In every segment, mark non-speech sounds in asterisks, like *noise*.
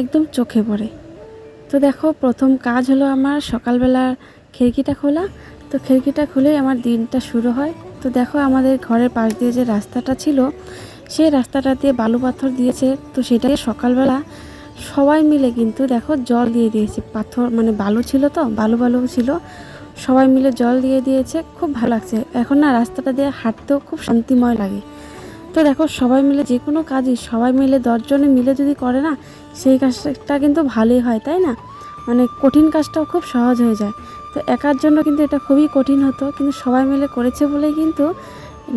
একদম চোখে পড়ে। তো দেখো, প্রথম কাজ হলো আমার সকালবেলা খিড়কিটা খোলা। তো খিড়কিটা খুলেই আমার দিনটা শুরু হয়। তো দেখো, আমাদের ঘরের পাশ দিয়ে যে রাস্তাটা ছিল, সেই রাস্তাটা দিয়ে বালু পাথর দিয়েছে। তো সেটাই সকালবেলা সবাই মিলে কিন্তু দেখো, জল দিয়ে দিয়েছে। পাথর মানে বালু ছিল তো, বালু বালু ছিল। সবাই মিলে জল দিয়ে দিয়েছে। খুব ভালো লাগছে। এখন না, রাস্তাটা দিয়ে হাঁটতেও খুব শান্তিময় লাগে। তো দেখো, সবাই মিলে যে কোনো কাজই, সবাই মিলে দশজনে মিলে যদি করে না, সেই কাজটা কিন্তু ভালোই হয়, তাই না? মানে কঠিন কাজটাও খুব সহজ হয়ে যায়। তো একার জন্য কিন্তু এটা খুবই কঠিন হতো, কিন্তু সবাই মিলে করেছে বলেই কিন্তু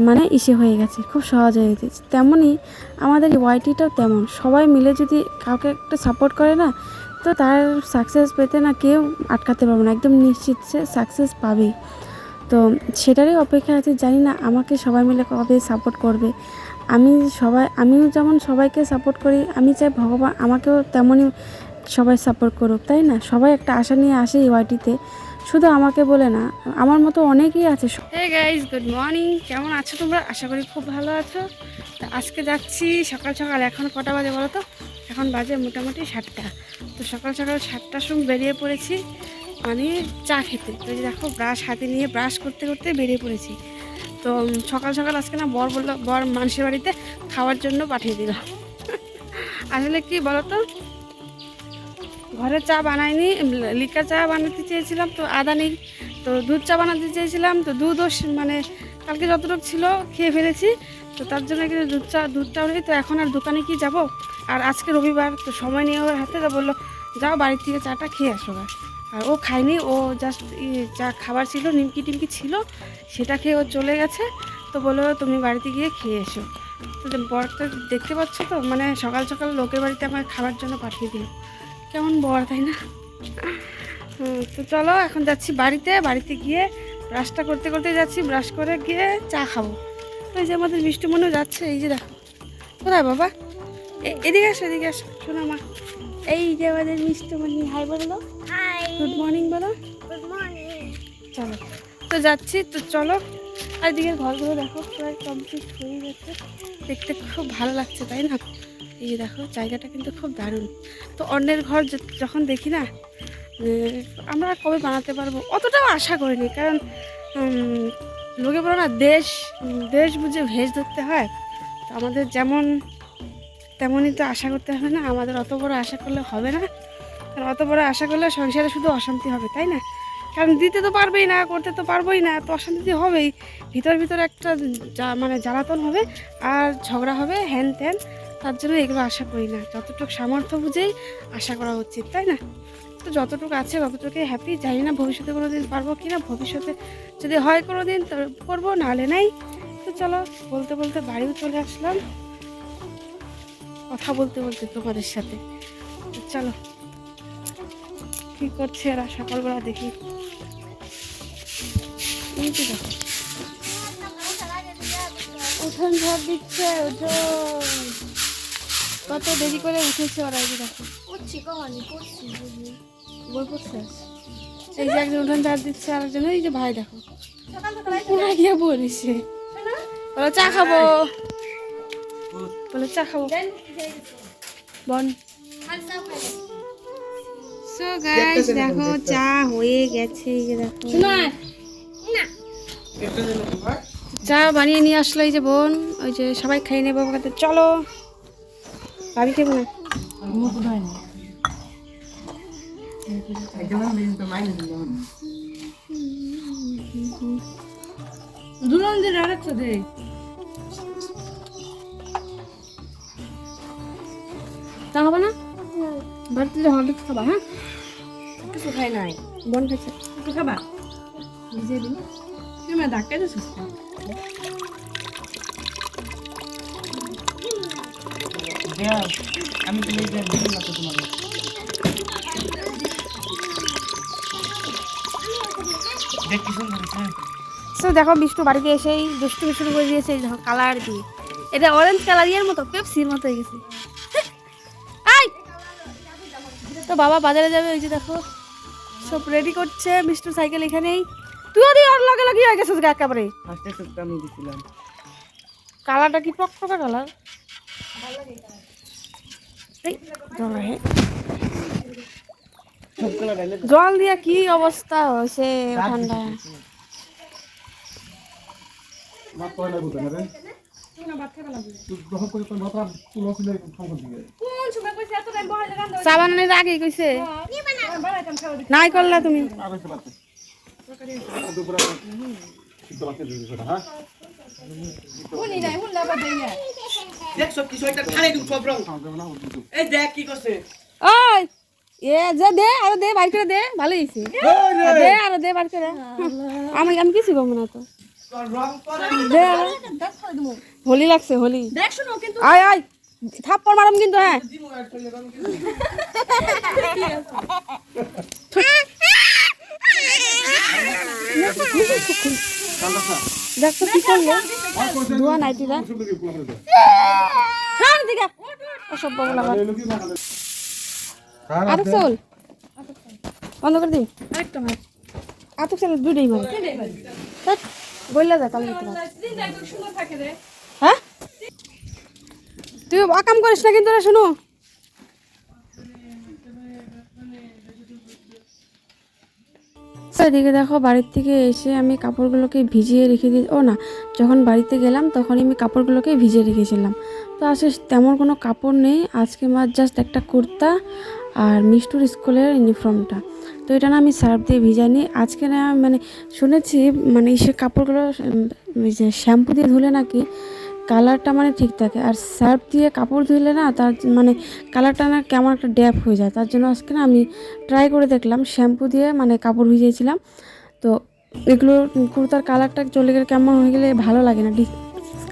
মানে ইসে হয়ে গেছে, খুব সহজ হয়ে গেছে। তেমনই আমাদের ওয়াইটিটাও তেমন, সবাই মিলে যদি কাউকে একটা সাপোর্ট করে না, তো তার সাকসেস পেতে না কেউ আটকাতে পারবে না, একদম নিশ্চিত সে সাকসেস পাবেই। তো সেটারই অপেক্ষা আছে, জানি না আমাকে সবাই মিলে কবে সাপোর্ট করবে। আমি সবাই, আমিও যেমন সবাইকে সাপোর্ট করি, আমি চাই ভগবান আমাকেও তেমনই সবাই সাপোর্ট করুক, তাই না? সবাই একটা আশা নিয়ে আসে এই ওয়াইটিতে শুধু আমাকে বলে না, আমার মতো অনেকেই আছে গুড মর্নিং কেমন আছো তোমরা? আশা করি খুব ভালো আছো। তো আজকে যাচ্ছি সকাল সকাল, এখন কটা বাজে বলো তো? এখন বাজে মোটামুটি সাতটা। তো সকাল সকাল সাতটার সময় বেরিয়ে পড়েছি। মানে চা খেতে। তো যে দেখো ব্রাশ হাতে নিয়ে ব্রাশ করতে করতে বেরিয়ে পড়েছি। তো সকাল সকাল আজকে না বর বলল, বর মানুষের বাড়িতে খাওয়ার জন্য পাঠিয়ে দিল। *laughs* আসলে কি বলো তো ঘরে চা বানাইনি লিকা চা বানাতে চেয়েছিলাম, তো আদা নেই, তো দুধ চা বানাতে চেয়েছিলাম, তো দুধও মানে কালকে যতটুকু ছিল খেয়ে ফেলেছি, তো তার জন্য কিন্তু দুধ চা দুধটাও নেই, তো এখন আর দোকানে কি যাব? আর আজকে রবিবার, তো সময় নিয়ে ওর হাতে তো বলল, যাও বাড়ির থেকে চাটা খেয়ে আসো। আর ও খায়নি, ও জাস্ট যা খাবার ছিল, নিমকি টিমকি ছিল, সেটা খেয়ে ও চলে গেছে। তো বলল, তুমি বাড়িতে গিয়ে খেয়ে এসো। তো যে বরটা দেখতে পাচ্ছ তো মানে সকাল সকাল লোকের বাড়িতে আমার খাবার জন্য পাঠিয়ে দিল। কেমন বর, তাই না? তো চলো, এখন যাচ্ছি বাড়িতে। বাড়িতে গিয়ে ব্রাশটা করতে করতে যাচ্ছি, ব্রাশ করে গিয়ে চা খাব। তো এই যে আমাদের মিষ্টি মনেও যাচ্ছে, এই যে দেখো। কোথায় বাবা? এদিকে আসো এদিকে আসো। শোনো মা। এই যে আমাদের মিষ্টি মনি হাই বলো হাই গুড মর্নিং বলো। গুড মর্নিং চলো। তো যাচ্ছি তো চলো। আর ঘরগুলো দেখো প্রায় কমপ্লিট হয়ে গেছে। দেখতে খুব ভালো লাগছে তাই না? এই যে দেখো জায়গাটা কিন্তু খুব দারুণ। তো অন্যের ঘর যখন দেখি না আমরা কবে বানাতে পারব? অতটাও আশা করিনি কারণ লোকে বলো না দেশ দেশ বুঝে ভেজ ধরতে হয়। তো আমাদের যেমন তেমনই তো আশা করতে হবে না। আমাদের অত বড় আশা করলে হবে না। কারণ অত বড় আশা করলে সংসারে শুধু অশান্তি হবে, তাই না? কারণ দিতে তো পারবেই না, করতে তো পারবোই না, তো অশান্তি তো হবেই। ভিতর ভিতর একটা মানে জ্বালাতন হবে আর ঝগড়া হবে হ্যান ত্যান তার জন্য এগুলো আশা করি না। যতটুকু সামর্থ্য বুঝেই আশা করা উচিত, তাই না? তো যতটুকু আছে ততটুকু হ্যাপি জানি না ভবিষ্যতে কোনো দিন পারব কি না, ভবিষ্যতে যদি হয় কোনো দিন তো করব নাহলে নাই। তো চলো, বলতে বলতে বাড়িও চলে আসলাম। কথা বলতে বলতে তোমাদের সাথে। চলো। কি করছে এরা? সকালবেলা দেখি। এই যে দেখো। উঠোন ঝড় দিচ্ছে উঠোন। কত দেরি করে উঠেছে ওরা এই দেখো। পড়ছি বই পড়ছে? এই যে একজন উঠোন ঝাড় দিচ্ছে আরেকজন এই যে ভাই দেখো। পুরা গিয়ে বলিছে। বলো চা খাব। বলো চা খাব। বন। সো গাইস দেখো চা হয়ে গেছে এই দেখো। চা? বানিয়ে নিয়ে আসলো এই যে বোন ওই যে সবাই খাই নেব বাবাকে চলো। ভাবি খেবো না? দুজন দিন আরেকটা দে চা খাব না? বাড়িতে যে হলুদ খাবা হ্যাঁ? কিছু খাই নাই। বোন খাইছে। একটু খাবা? ভিজিয়ে দিন তুমি ডাক্তার দিছিস আমি তো তোমাকে সুন্দর হ্যাঁ। সো দেখো বিষ্ণু বাড়িতে এসেই দুষ্টু শুরু করে দিয়েছে কালার দিয়ে। এটা অরেঞ্জ কালার ইয়ের মতো পেপসির মতো হয়ে গেছে। তো বাবা বাজারে যাবে ওই যে দেখো। সব রেডি করছে বিষ্ণু সাইকেল এখানেই। তুইও দিয়ে ওর লগে লগে হয়ে গেছিস একেবারে। ফার্স্টে তো আমি দিছিলাম। কালারটা কি টকটকা কালার? এই, জল দিয়ে কি অবস্থা হয়েছে ঠান্ডা। ভাত পরে লাগবে না রে? তুই যখন করে তোর ভাত তুলো ছিল খাওয়া দিকে চা বানানোর আগে কইছে। নাই করলা তুমি। হ্যাঁ আমি আমি কিছু কমবো না তো। হোলি লাগছে হোলি। দেখ আয় আয়। থাপ্পড় মারাম কিন্তু হ্যাঁ। দেখছ কি করল? ধোয়া করে ছাড় দিকে। অসভ্য বলা চল। বন্ধ করে দিন আরেকটা মাছ আটক চল দুটোই মারে। বললা যা তাহলে দিতে পারো। দিন একদম সুন্দর থাকে রে হ্যাঁ তুই অকাম করিস না কিন্তু শুনো। এদিকে দেখো, বাড়ির থেকে এসে আমি কাপড়গুলোকে ভিজিয়ে রেখে দিই ও না, যখন বাড়িতে গেলাম তখন আমি কাপড়গুলোকে ভিজিয়ে রেখেছিলাম। তো আসলে তেমন কোনো কাপড় নেই, আজকে মার জাস্ট একটা কুর্তা আর মিষ্টুর স্কুলের ইউনিফর্মটা তো এটা না আমি সার্ফ দিয়ে ভিজাইনি, আজকে না মানে শুনেছি মানে সে কাপড়গুলো শ্যাম্পু দিয়ে ধুলে নাকি কালারটা মানে ঠিক থাকে। আর সার্ফ দিয়ে কাপড় ধুলে না তার মানে কালারটা না কেমন একটা ড্যাপ হয়ে যায়। তার জন্য আজকে না আমি ট্রাই করে দেখলাম শ্যাম্পু দিয়ে মানে কাপড় ভিজিয়েছিলাম। তো এগুলো কুর্তার কালারটা চলে গেলে কেমন হয়ে গেলে ভালো লাগে না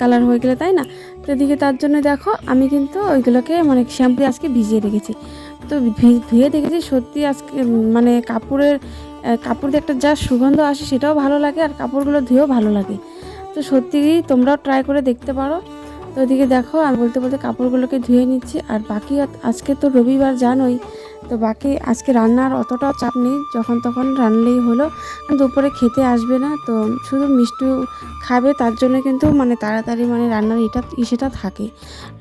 কালার হয়ে গেলে, তাই না? তো এদিকে তার জন্য দেখো, আমি কিন্তু ওইগুলোকে মানে শ্যাম্পু দিয়ে আজকে ভিজিয়ে রেখেছি। তো ধুয়ে দেখেছি, সত্যি আজকে মানে কাপড়ের কাপড় দিয়ে একটা যা সুগন্ধ আসে সেটাও ভালো লাগে আর কাপড়গুলো ধুয়েও ভালো লাগে। তো সত্যিই তোমরাও ট্রাই করে দেখতে পারো। তো ওদিকে দেখো, আমি বলতে বলতে কাপড়গুলোকে ধুয়ে নিচ্ছি। আর বাকি আজকে তো রবিবার, জানোই। তো বাকি আজকে রান্নার অতটাও চাপ নেই, যখন তখন রান্নলেই হলো। দুপুরে খেতে আসবে না, তো শুধু মিষ্টি খাবে, তার জন্য কিন্তু মানে তাড়াতাড়ি মানে রান্নার এটা ইসেটা থাকে।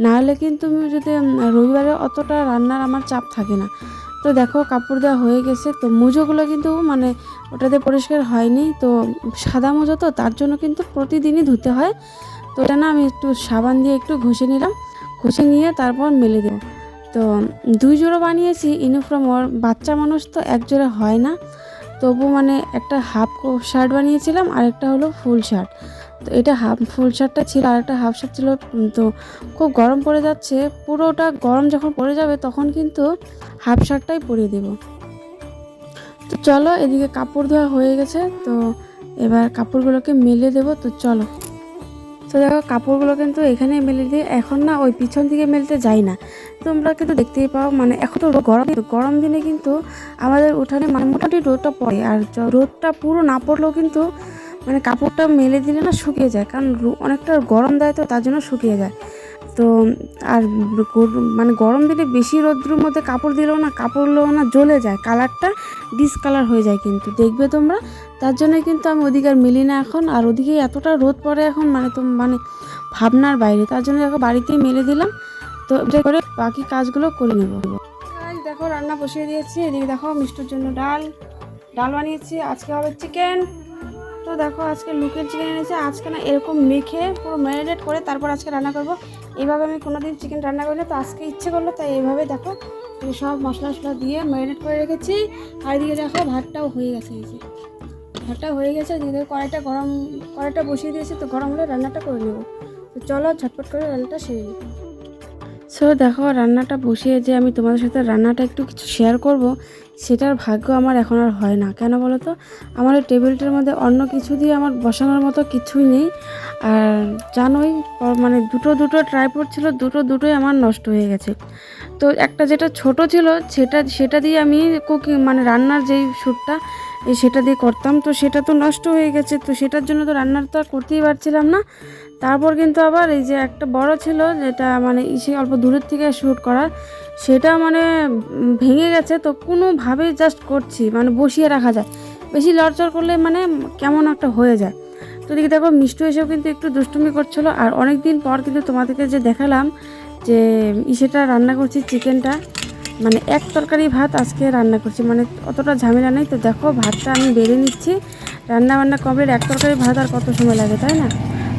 নাহলে কিন্তু যদি রবিবারে অতটা রান্নার আমার চাপ থাকে না। তো দেখো কাপড় দেওয়া হয়ে গেছে। তো মুজোগুলো কিন্তু মানে ওটাতে পরিষ্কার হয়নি। তো সাদা মুজো তো, তার জন্য কিন্তু প্রতিদিনই ধুতে হয়। তো এটা না আমি একটু সাবান দিয়ে একটু ঘষে নিলাম। ঘষে নিয়ে তারপর মেলে দেবো। তো দুই জোড়া বানিয়েছি, ইউনিফর্ম ওর। বাচ্চা মানুষ তো এক জোড়া হয় না। তবু মানে একটা হাফ শার্ট বানিয়েছিলাম আর একটা হলো ফুল শার্ট। তো এটা হাফ ফুল শার্টটা ছিল, আর একটা হাফ শার্ট ছিল তো খুব গরম পড়ে যাচ্ছে। পুরোটা গরম যখন পড়ে যাবে তখন কিন্তু হাফ শার্টটাই পরিয়ে দেবো। তো চলো, এদিকে কাপড় ধোয়া হয়ে গেছে, তো এবার কাপড়গুলোকে মেলে দেবো, তো চলো। তো দেখো, কাপড়গুলো কিন্তু এখানে মেলে দিয়ে এখন না ওই পিছন দিকে মেলতে যাই না। তোমরা কিন্তু দেখতেই পাও মানে এখন তো গরম গরম দিনে কিন্তু আমাদের উঠানে মানে মোটামুটি রোদটা পড়ে, আর রোদটা পুরো না পড়লেও কিন্তু মানে কাপড়টা মেলে দিলে না শুকিয়ে যায়, কারণ অনেকটা গরম দেয় তো তার জন্য শুকিয়ে যায়। তো আর মানে গরম দিলে বেশি রোদ্রের মধ্যে কাপড় দিলেও না কাপড়গুলো না জ্বলে যায়, কালারটা ডিসকালার হয়ে যায় কিন্তু। দেখবে তোমরা, তার জন্য কিন্তু আমি ওদিকে আর মিলি না এখন, আর ওদিকে এতটা রোদ পড়ে এখন মানে তো মানে ভাবনার বাইরে, তার জন্য দেখো বাড়িতেই মেলে দিলাম। তো এটা করে বাকি কাজগুলো করে নেব। দেখো রান্না বসিয়ে দিয়েছি, এদিকে দেখো মিষ্টির জন্য ডাল ডাল বানিয়েছি, আজকে হবে চিকেন তো দেখো আজকে লুকের চিকেন এনেছে, আজকে না এরকম মেখে পুরো ম্যারিনেট করে তারপর আজকে রান্না করব। এইভাবে আমি কোনোদিন চিকেন রান্না করি না তো আজকে ইচ্ছে করল, তাই এইভাবে দেখো সব মশলা টশলা দিয়ে ম্যারিনেট করে রেখেছি। আর এদিকে দেখো ভাতটাও হয়ে গেছে, এই যে। ভাতটা হয়ে গেছে, এদিকে কড়াইটা গরম, কড়াইটা বসিয়ে দিয়েছি, তো গরম হলে রান্নাটা করে নেব। তো চলো ঝটপট করে রান্নাটা সেরে নিই। সো দেখো রান্নাটা বসিয়ে যে আমি তোমাদের সাথে রান্নাটা একটু কিছু শেয়ার করব সেটার ভাগ্য আমার এখন আর হয় না। কেন বলো তো আমার এই টেবিলটার মধ্যে অন্য কিছু দিয়ে আমার বসানোর মতো কিছুই নেই। আর জানোই মানে দুটো দুটো ট্রাইপড ছিল, দুটো দুটোই আমার নষ্ট হয়ে গেছে। তো একটা যেটা ছোট ছিল, সেটা সেটা দিয়ে আমি কুকিং মানে রান্নার যেই শ্যুটটা এই সেটা দিয়ে করতাম। তো সেটা তো নষ্ট হয়ে গেছে, তো সেটার জন্য তো রান্নার তো আর করতেই পারছিলাম না। তারপর কিন্তু আবার এই যে একটা বড় ছিল, যেটা মানে ইসে অল্প দূরের থেকে শ্যুট করার সেটা মানে ভেঙে গেছে, তো কোনোভাবে জাস্ট করছি মানে বসিয়ে রাখা যায়। বেশি লড়চড় করলে মানে কেমন একটা হয়ে যায়। তো দেখি দেখো, মিষ্টু এসেও কিন্তু একটু দুষ্টুমি করছিল, আর অনেক দিন পর কিন্তু তোমাদেরকে যে দেখালাম যে, ইসেটা রান্না করছি চিকেনটা মানে এক তরকারি ভাত আজকে রান্না করছি মানে অতটা ঝামেলা নেই। তো দেখো, ভাতটা আমি বেড়ে নিচ্ছি। রান্না বান্না কমপ্লিট, এক তরকারি ভাত আর কত সময় লাগে, তাই না?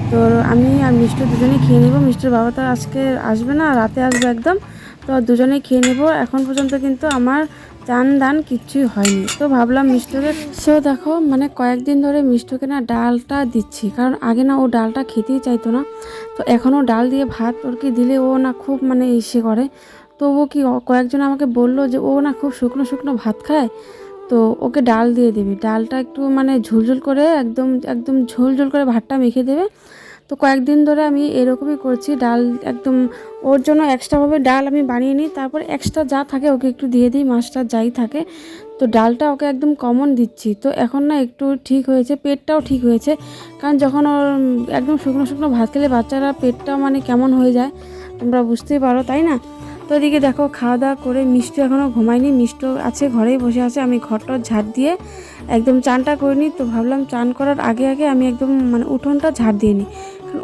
তো আমি আর মিষ্টি দুজনেই খেয়ে নেব। মিষ্টির বাবা তো আজকে আসবে না, রাতে আসবে একদম। তো দুজনেই খেয়ে নেব। এখন পর্যন্ত কিন্তু আমার চান দান কিচ্ছুই হয়নি। তো ভাবলাম মিষ্টুকে, সেও দেখো মানে কয়েকদিন ধরে মিষ্টুকে না ডালটা দিচ্ছি। কারণ আগে না ও ডালটা খেতেই চাইতো না। তো এখনও ডাল দিয়ে ভাত ওর কি দিলে ও না খুব মানে ইসে করে। তো ও কি কয়েকজন আমাকে বলল যে ও না খুব শুকনো শুকনো ভাত খায়। তো ওকে ডাল দিয়ে দেবে। ডালটা একটু মানে ঝুলঝুল করে একদম একদম ঝোল ঝোল করে ভাতটা মেখে দেবে। তো কয়েকদিন ধরে আমি এরকমই করছি, ডাল একদম ওর জন্য এক্সট্রাভাবে ডাল আমি বানিয়ে নিই, তারপর এক্সট্রা যা থাকে ওকে একটু দিয়ে দিই, মাছটা যাই থাকে। তো ডালটা ওকে একদম কমন দিচ্ছি। তো এখন না একটু ঠিক হয়েছে, পেটটাও ঠিক হয়েছে, কারণ যখন ওর একদম শুকনো শুকনো ভাত খেলে বাচ্চারা পেটটাও মানে কেমন হয়ে যায়, তোমরা বুঝতেই পারো, তাই না? তো এদিকে দেখো, খাওয়া দাওয়া করে মিষ্টি এখনও ঘুমায়নি, মিষ্টি আছে, ঘরেই বসে আছে, আমি ঘরটা ঝাড় দিয়ে একদম চানটা করিনি তো ভাবলাম চান করার আগে আগে আমি একদম মানে উঠোনটা ঝাড় দিয়ে নিই।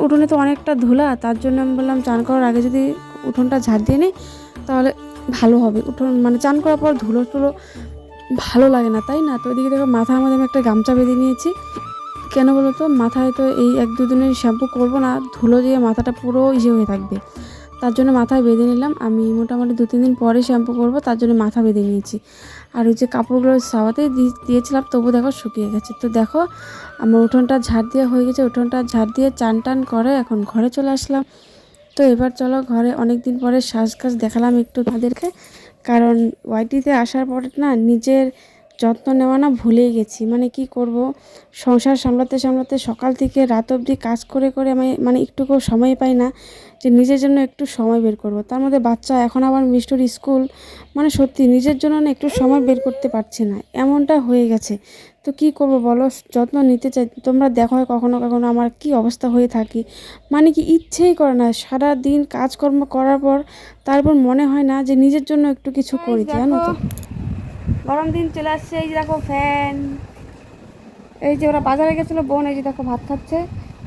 উঠোনে তো অনেকটা ধুলা, তার জন্য আমি বললাম, চান করার আগে যদি উঠোনটা ঝাড় দিয়ে নিই তাহলে ভালো হবে। উঠোন মানে চান করার পর ধুলো টুলো ভালো লাগে না, তাই না? তো এদিকে দেখো, মাথার মধ্যে আমি একটা গামছা বেঁধে নিয়েছি। কেন বলো তো? মাথায় তো এই এক দুদিনের শ্যাম্পু করব না, ধুলো দিয়ে মাথাটা পুরো ইয়ে হয়ে থাকবে। তার জন্য মাথায় বেঁধে নিলাম। আমি মোটামুটি দু তিন দিন পরে শ্যাম্পু করব, তার জন্য মাথা বেঁধে নিয়েছি। আর ওই যে কাপড়গুলো সাওয়াতে দিয়েছিলাম, তবু দেখো শুকিয়ে গেছে। তো দেখো, আমার উঠোনটা ঝাড় দিয়ে হয়ে গেছে, উঠোনটা ঝাড় দিয়ে চান টান করে এখন ঘরে চলে আসলাম। তো এবার চলো ঘরে অনেক দিন পরে শ্বাস দেখালাম একটু তাদেরকে কারণ ওয়াইটিতে আসার পরে না নিজের যত্ন নেওয়া না ভুলেই গেছি। মানে কি করব? সংসার সামলাতে সামলাতে সকাল থেকে রাত অবধি কাজ করে করে আমি মানে একটুকু সময় পাই না যে নিজের জন্য একটু সময় বের করব। তার মধ্যে বাচ্চা এখন আবার মিষ্টুর স্কুল। মানে সত্যি নিজের জন্য না একটু সময় বের করতে পারছি না। এমনটা হয়ে গেছে। তো কি করব বলো? যত্ন নিতে চাই। তোমরা দেখো কখনো কখনো আমার কি অবস্থা হয়ে থাকি। মানে কি ইচ্ছেই করে না। সারা দিন কাজকর্ম করার পর তারপর মনে হয় না যে নিজের জন্য একটু কিছু করি। জানো তো? গরম দিন চলে আসছে এই যে দেখো ফ্যান এই যে ওরা বাজারে গেছিল বোন এই যে দেখো ভাত খাচ্ছে।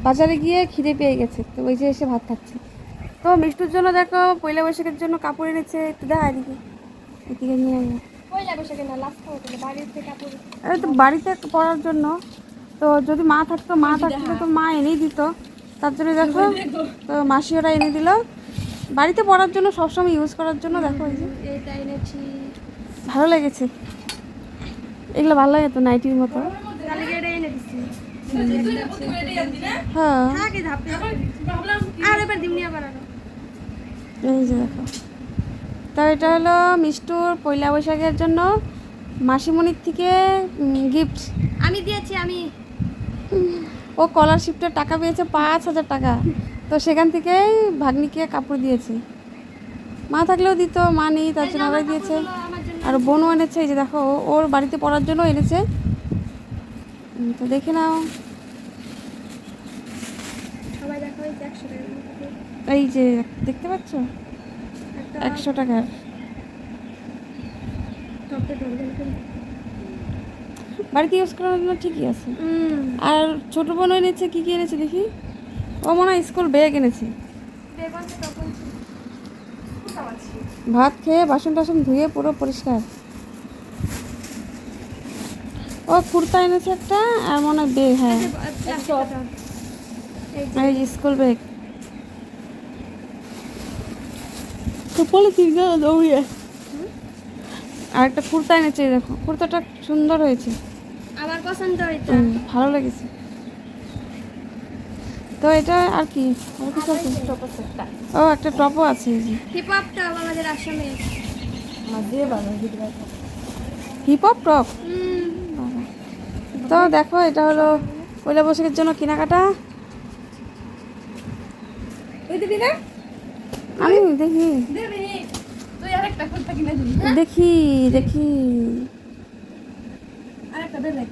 বাজারে গিয়ে খিদে পেয়ে গেছে তো ওই যে এসে ভাত খাচ্ছে। তো মিষ্টুর জন্য দেখো পয়লা বৈশাখের জন্য কাপড় এনেছে একটু দেখা এদিকে। এদিকে নিয়ে যাব পয়লা বৈশাখে না লাস্ট বাড়িতে কাপড়। এই তো বাড়িতে পড়ার জন্য তো যদি মা থাকতো মা থাকতো তো মা এনেই দিত। তার জন্য দেখো তো মাসি ওরা এনে দিল। বাড়িতে পড়ার জন্য সবসময় ইউজ করার জন্য দেখো এই যে। এইটা এনেছি। ভালো লেগেছে। এগুলো ভালো লাগে তো নাইটির মতো। হ্যাঁ। এই যে দেখো। তো এটা হলো মিষ্টুর পয়লা বৈশাখের জন্য মাসিমণির থেকে গিফট আমি দিয়েছি আমি। ও স্কলারশিপটার টাকা পেয়েছে পাঁচ হাজার টাকা। তো সেখান থেকেই ভাগ্নিকে কাপড় দিয়েছে। মা থাকলেও দিত মা নেই তার জন্য আবার দিয়েছে। আর বোনও এনেছে এই যে দেখো ওর বাড়িতে পড়ার জন্য এনেছে। তো দেখে নাও। এই যে দেখতে পাচ্ছ? একশো টাকার। বাড়িতে ইউজ করার জন্য ঠিকই আছে। আর ছোট বোন এনেছে কি কি এনেছে দেখি? ও মনে হয় স্কুল ব্যাগ এনেছে। ভাত খেয়ে বাসন টাসন ধুয়ে পুরো পরিষ্কার। ও কুর্তা এনেছে একটা আর মনে হয় বেগ হ্যাঁ। এই স্কুল ব্যাগ। তো পলিথিন দৌড়িয়ে? আর একটা কুর্তা এনেছে দেখো। কুর্তাটা সুন্দর হয়েছে। আমার পছন্দ হুম, ভালো লেগেছে। তো এটা আর কি? আর কিছু আছে ও একটা টপও আছে যে। হিপ হপটা আমাদের আসামে। হিপ হপ টপ তো দেখো এটা হলো পয়লা বৈশাখের জন্য কেনাকাটা। তুই দিবি না? আমি দেখি। দেখি দেখি। আরেকটা দেখ।